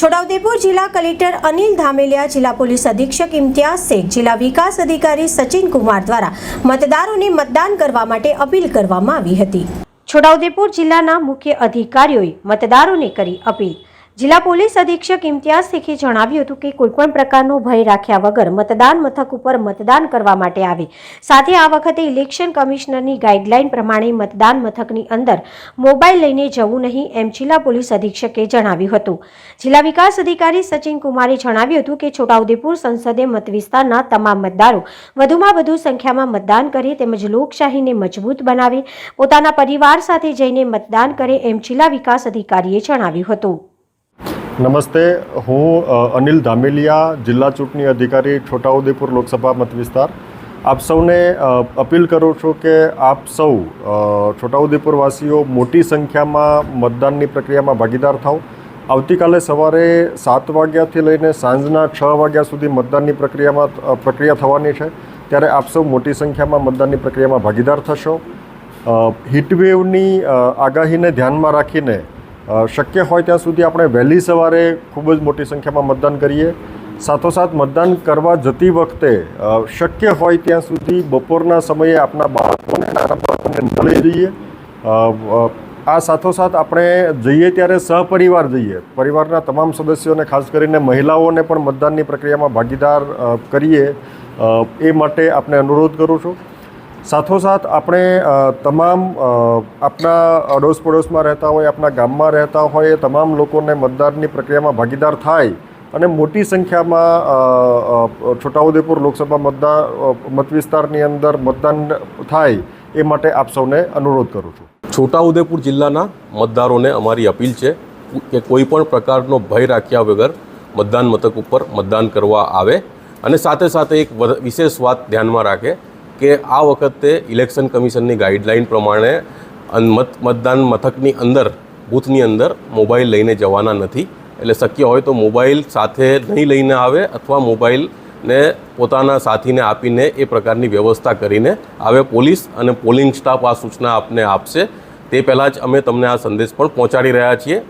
છોટાઉદેપુર જિલ્લા કલેક્ટર અનિલ ધામેલિયા, જિલ્લા પોલીસ અધિક્ષક ઇમ્તિયાઝ શેખ, જિલ્લા વિકાસ અધિકારી સચિન કુમાર દ્વારા મતદારોને મતદાન કરવા માટે અપીલ કરવામાં આવી હતી. છોટાઉદેપુર જિલ્લાના મુખ્ય અધિકારીઓએ મતદારોને કરી અપીલ. જિલ્લા પોલીસ અધિક્ષક ઇમ્તિયાઝ શેખે જણાવ્યું હતું કે કોઈપણ પ્રકારનો ભય રાખ્યા વગર મતદાન મથક ઉપર મતદાન કરવા માટે આવે. સાથે આ વખતે ઇલેક્શન કમિશનરની ગાઈડલાઈન પ્રમાણે મતદાન મથકની અંદર મોબાઈલ લઈને જવું નહીં એમ જિલ્લા પોલીસ અધિક્ષકે જણાવ્યું હતું. જિલ્લા વિકાસ અધિકારી સચિન કુમારે જણાવ્યું હતું કે છોટાઉદેપુર સંસદે મત વિસ્તારના તમામ મતદારો વધુમાં વધુ સંખ્યામાં મતદાન કરે તેમજ લોકશાહીને મજબૂત બનાવે, પોતાના પરિવાર સાથે જઈને મતદાન કરે એમ જિલ્લા વિકાસ અધિકારીએ જણાવ્યું હતું. નમસ્તે, હું અનિલ ધામેલિયા, જિલ્લા ચૂંટણી અધિકારી, છોટાઉદેપુર લોકસભા મત વિસ્તાર. આપ સૌને અપીલ કરું છું કે આપ સૌ છોટાઉદેપુરવાસીઓ મોટી સંખ્યામાં મતદાનની પ્રક્રિયામાં ભાગીદાર થાઓ. આવતીકાલે સવારે સાત વાગ્યાથી લઈને સાંજના છ વાગ્યા સુધી મતદાનની પ્રક્રિયામાં પ્રક્રિયા થવાની છે. ત્યારે આપ સૌ મોટી સંખ્યામાં મતદાનની પ્રક્રિયામાં ભાગીદાર થશો. હીટવેવની આગાહીને ધ્યાનમાં રાખીને શક્ય હોય ત્યાં સુધી આપણે વહેલી સવારે ખૂબ જ મોટી સંખ્યામાં મતદાન કરીએ. સાથોસાથ મતદાન કરવા જતી વખતે શક્ય હોય ત્યાં સુધી બપોરના સમયે આપણા બાળકોને નાના બાળકોને ન જઈએ. આ સાથોસાથ આપણે જઈએ ત્યારે સહપરિવાર જઈએ. પરિવારના તમામ સદસ્યોને, ખાસ કરીને મહિલાઓને પણ મતદાનની પ્રક્રિયામાં ભાગીદાર કરીએ. એ માટે આપને અનુરોધ કરું છું. સાથોસાથ આપણે તમામ આપણા અડોશ પડોશમાં રહેતા હોય આપણા ગામમાં રહેતા હોય તમામ લોકોને મતદાનની પ્રક્રિયામાં ભાગીદાર થાય અને મોટી સંખ્યામાં છોટાઉદેપુર લોકસભા મતદાર મતવિસ્તારની મત વિસ્તારની અંદર મતદાન થાય એ માટે આપ સૌને અનુરોધ કરું છું. છોટાઉદેપુર જિલ્લાના મતદારોને અમારી અપીલ છે કે કોઈ પણ પ્રકારનો ભય રાખ્યા વગર મતદાન મથક ઉપર મતદાન કરવા આવે અને સાથે સાથે એક વિશેષ વાત ધ્યાનમાં રાખે કે આ વખતે ઇલેક્શન કમિશનની ગાઈડલાઈન પ્રમાણે મત, મતદાન મથકની અંદર, બૂથની અંદર મોબાઈલ લઈને જવાના નથી. એટલે શક્ય હોય તો મોબાઈલ સાથે નહીં લઈને આવે અથવા મોબાઈલને પોતાના સાથીને આપીને એ પ્રકારની વ્યવસ્થા કરીને આવે. પોલીસ અને પોલિંગ સ્ટાફ આ સૂચના આપને આપશે. તે પહેલાં જ અમે તમને આ સંદેશ પણ પહોંચાડી રહ્યા છીએ.